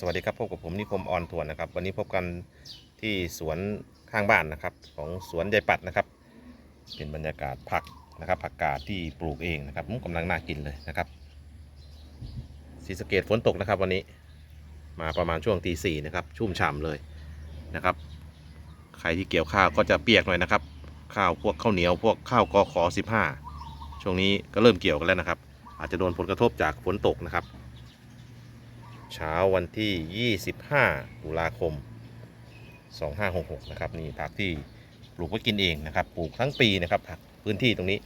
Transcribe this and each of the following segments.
สวัสดีครับพบกับผมนิคมออนทวนนะครับ วันนี้พบกันที่สวนข้างบ้านนะครับ ของสวนยายปัดนะครับ เป็นบรรยากาศผักนะครับ ผักกาดที่ปลูกเองนะครับอืมกำลังน่ากินเลยนะครับศรีสเกดฝนตกนะครับวันนี้มาประมาณช่วงตีสี่นะครับ ชุ่มฉ่ำเลยนะครับ ใครที่เกี่ยวข้าวก็จะเปียกหน่อยนะครับ ข้าวพวกข้าวเหนียว พวกข้าวกอขอสิบห้าช่วงนี้ก็เริ่มเกี่ยวกันแล้วนะครับ อาจจะโดนผลกระทบจากฝนตกนะครับ เช้าวันที่ 25 ตุลาคม 2566 นะครับ นี่ผักที่ปลูกไว้กินเองนะครับ ปลูกทั้งปีนะครับผักพื้นที่ตรงนี้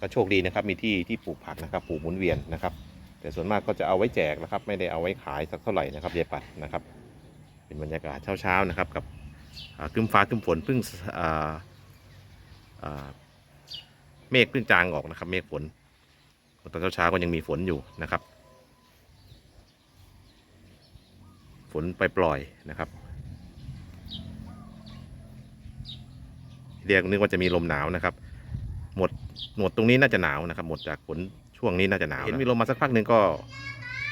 ก็โชคดีนะครับ มีที่ที่ปลูกผักนะครับ ปลูกหมุนเวียนนะครับ แต่ส่วนมากก็จะเอาไว้แจกนะครับ ไม่ได้เอาไว้ขายสักเท่าไหร่นะครับเยายปัดนะครับ เป็นบรรยากาศเช้าๆนะครับ กับคึมฟ้าคึมฝนเพิ่งเมฆเพิ่งจางออกนะครับ เมฆฝนตอนเช้าๆก็ยังมีฝนอยู่นะครับ ฝนไปปล่อยๆนะครับเรียกนึกว่าจะมีลมหนาวนะครับ หมดหมดตรงนี้น่าจะหนาวนะครับ หมดจากฝนช่วงนี้น่าจะหนาวเห็นมีลมมาสักพักหนึ่งก็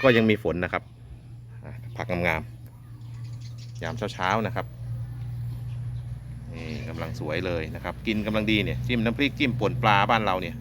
ก็ยังมีฝนนะครับผักงามๆยามเช้าๆนะครับนี่กำลังสวยเลยนะครับ กินกำลังดีเนี่ยจิ้มน้ำพริกจิ้มป่นปลาบ้านเราเนี่ย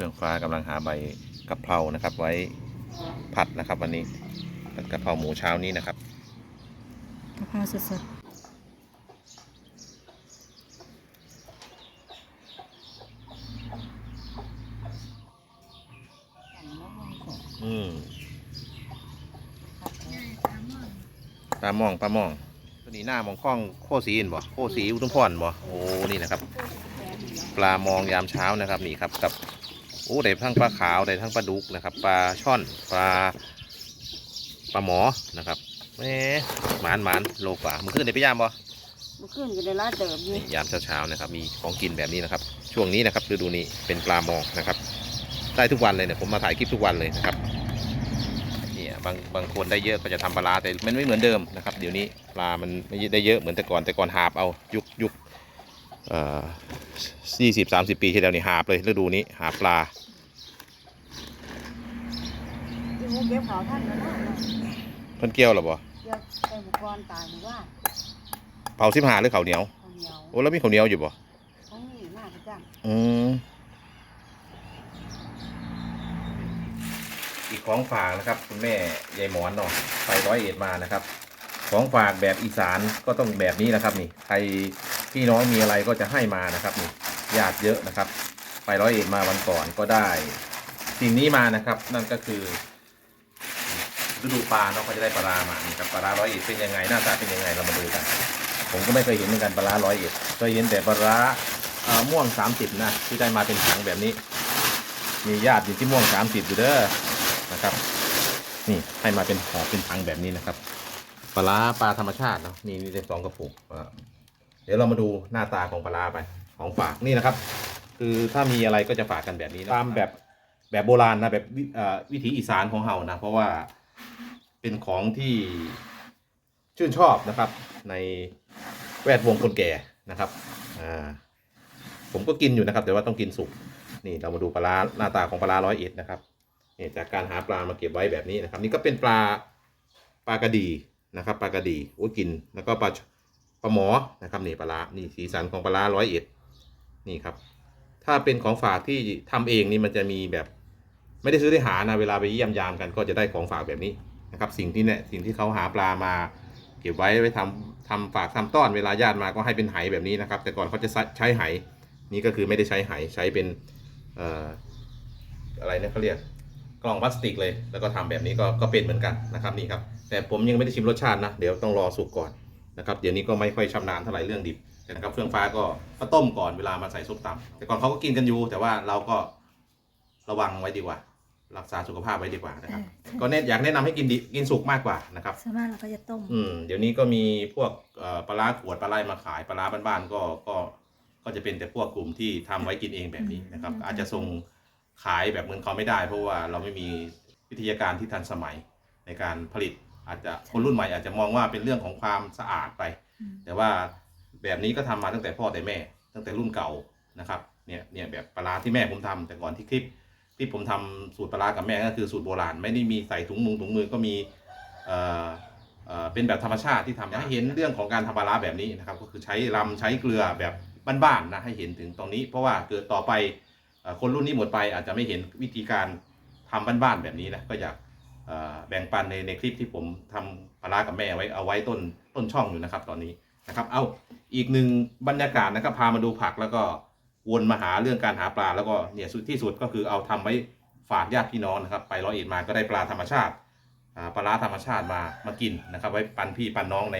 เครื่องฟ้ากำลังหาใบกะเพรานะครับ ไว้ผัดนะครับ วันนี้ผัดกะเพราหมูเช้านี้นะครับกะเพราสดอืมปลาหมองปลาหมองตัวนี้หน้ามองกล้องโคสีนบ่โคสีอุทุมพรบ่โอ้นี่นะครับ ปลามองยามเช้านะครับนี่ครับ กับ โอ้ได้ทั้งปลาขาวได้ทั้งปลาดุกนะครับปลาช่อนปลาปลาหมอนะครับแหมหมานหมานโลกว่ามันขึ้นในไปย่ามบ่เมื่อคืนก็ได้ร้านเติบอยู่นี่ยามเช้าๆนะครับมีของกินแบบนี้นะครับ ช่วงนี้นะครับฤดูนี้เป็นปลามองนะครับได้ทุกวันเลยเนี่ยผมมาถ่ายคลิปทุกวันเลยนะครับเนี่ยบางบางคนได้เยอะก็จะทำปลาร้าแต่มันไม่เหมือนเดิมนะครับ เดี๋ยวนี้ปลามันไม่ได้เยอะเหมือนแต่ก่อนแต่ก่อนหาบเอายุคยุคเอ่อ ยี่สิบสามสิบปีที่แล้วนี่หาบเลยฤดูนี้หาปลาที่หมูเก็บเขาท่านแล้วเนาะเพิ่นเกี่ยวหรอบ่เดี๋ยวไปบุกรตายหรือว่าเผาสิบหาหรือข้าวเหนียวข้าวเหนียวโอ้แล้วมีข้าวเหนียวอยู่บ่ของนี่น่าจะจังอืมอีกของฝากนะครับ คุณแม่ยายหมอนเนาะไปร้อยเอ็ดมานะครับ ของฝากแบบอีสานก็ต้องแบบนี้นะครับ นี่ใคร พี่น้องมีอะไรก็จะให้มานะครับนี่ญาติเยอะนะครับ ไปร้อยเอ็ดมาวันก่อนก็ได้ สิ่งนี้มานะครับ นั่นก็คือฤดูปลาเนาะเขาจะได้ปลาร้ามานี่ครับปลาร้าร้อยเอ็ดเป็นยังไงหน้าตาเป็นยังไงเรามาดูกัน ผมก็ไม่เคยเห็นเหมือนกันปลาร้าร้อยเอ็ดเคยเห็นแต่ปลาร้าม่วงสามสิบนะที่ได้มาเป็นถังแบบนี้ มีญาติอยู่ที่ม่วงสามสิบอยู่เด้อนะครับ นี่ให้มาเป็นห่อเป็นถังแบบนี้นะครับปลาปลาธรรมชาติเนาะนี่นี่เป็นสองกระปุกอ่า ดี๋ยวเรามาดูหน้าตาของปลาร้าไปของฝากนี่นะครับ คือถ้ามีอะไรก็จะฝากกันแบบนี้นะตามแบบแบบโบราณนะแบบวิเอ่อวิถีอีสานของเฮานะ เพราะว่าเป็นของที่ชื่นชอบนะครับ ในแวดวงคนแก่นะครับอ่าผมก็กินอยู่นะครับ แต่ว่าต้องกินสุกนี่เรามาดูปลาร้าหน้าตาของปลาร้าร้อยเอ็ดนะครับนี่จากการหาปลามาเก็บไว้แบบนี้นะครับ นี่ก็เป็นปลาปลากระดีนะครับ ปลากระดีโอ้ยกินแล้วก็ปลา ปลาหมอนะครับนี่ปลาร้านี่สีสันของปลาร้าร้อยเอ็ดนี่ครับ ถ้าเป็นของฝากที่ทำเองนี่มันจะมีแบบ ไม่ได้ซื้อได้หานะเวลาไปเยี่ยมยามกันก็จะได้ของฝากแบบนี้นะครับ สิ่งที่เนี่ยสิ่งที่เขาหาปลามาเก็บไว้ไว้ทำทำฝากทำต้อนเวลาญาติมาก็ให้เป็นไหแบบนี้นะครับ แต่ก่อนเขาจะใช้ไหนี่ก็คือไม่ได้ใช้ไหใช้เป็นเอ่ออะไรนะเขาเรียกกล่องพลาสติกเลย แล้วก็ทำแบบนี้ก็ก็เป็นเหมือนกันนะครับนี่ครับ แต่ผมยังไม่ได้ชิมรสชาตินะ เดี๋ยวต้องรอสุกก่อน นะครับเดี๋ยวนี้ก็ไม่ค่อยชำนาญเท่าไหร่เรื่องดิบนะครับเครื่องฟ้าก็ก็ต้มก่อนเวลามาใส่ส้มตำแต่ก่อนเขาก็กินกันอยู่แต่ว่าเราก็ระวังไว้ดีกว่า รักษาสุขภาพไว้ดีกว่านะครับ ก็เน้นอยากแนะนำให้กินดิกินสุกมากกว่านะครับส่วนมากเราก็จะต้มอืมเดี๋ยวนี้ก็มีพวกเอ่อปลาร้าขวดปลาไหลมาขายปลาร้าบ้านๆก็ก็ก็จะเป็นแต่พวกกลุ่มที่ทำไว้กินเองแบบนี้นะครับ อาจจะส่งขายแบบเหมือนเขาไม่ได้ เพราะว่าเราไม่มีวิทยาการที่ทันสมัยในการผลิต อาจจะคนรุ่นใหม่อาจจะมองว่าเป็นเรื่องของความสะอาดไป แต่ว่าแบบนี้ก็ทำมาตั้งแต่พ่อแต่แม่ ตั้งแต่รุ่นเก่านะครับเนี่ยเนี่ยแบบปลาร้าที่แม่ผมทำแต่ก่อนที่คลิปที่ผมทำสูตรปลาร้ากับแม่ก็คือสูตรโบราณไม่ได้มีใส่ถุงมือถุงมือก็มีเอ่อเอ่อเป็นแบบธรรมชาติที่ทำให้เห็นเรื่องของการทำปลาร้าแบบนี้นะครับ ก็คือใช้ลำใช้เกลือแบบบ้านๆนะให้เห็นถึงตรงนี้ เพราะว่าเกิดต่อไปเอ่อคนรุ่นนี้หมดไปอาจจะไม่เห็นวิธีการทำบ้านๆแบบนี้นะก็อยากเอ่อ แบ่งปันในในคลิปที่ผมทำปลาร้ากับแม่ไว้เอาไว้ต้นต้นช่องอยู่นะครับตอนนี้นะครับ เอาอีกหนึ่งบรรยากาศนะครับพามาดูผักแล้วก็วนมาหาเรื่องการหาปลาแล้วก็เนี่ยสุดที่สุดก็คือเอาทำไว้ฝากญาติพี่น้องนะครับ ไปร้อยเอ็ดมาก็ได้ปลาธรรมชาติปลาธรรมชาติมามากินนะครับ ไว้ปันพี่ปันน้องใน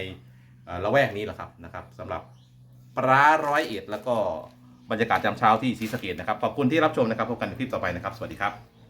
ละแวกนี้แหละครับนะครับสำหรับปลาร้อยเอ็ดแล้วก็บรรยากาศยามเช้าที่ศรีสะเกดนะครับขอบคุณที่รับชมนะครับพบกันในคลิปต่อไปนะครับ สวัสดีครับ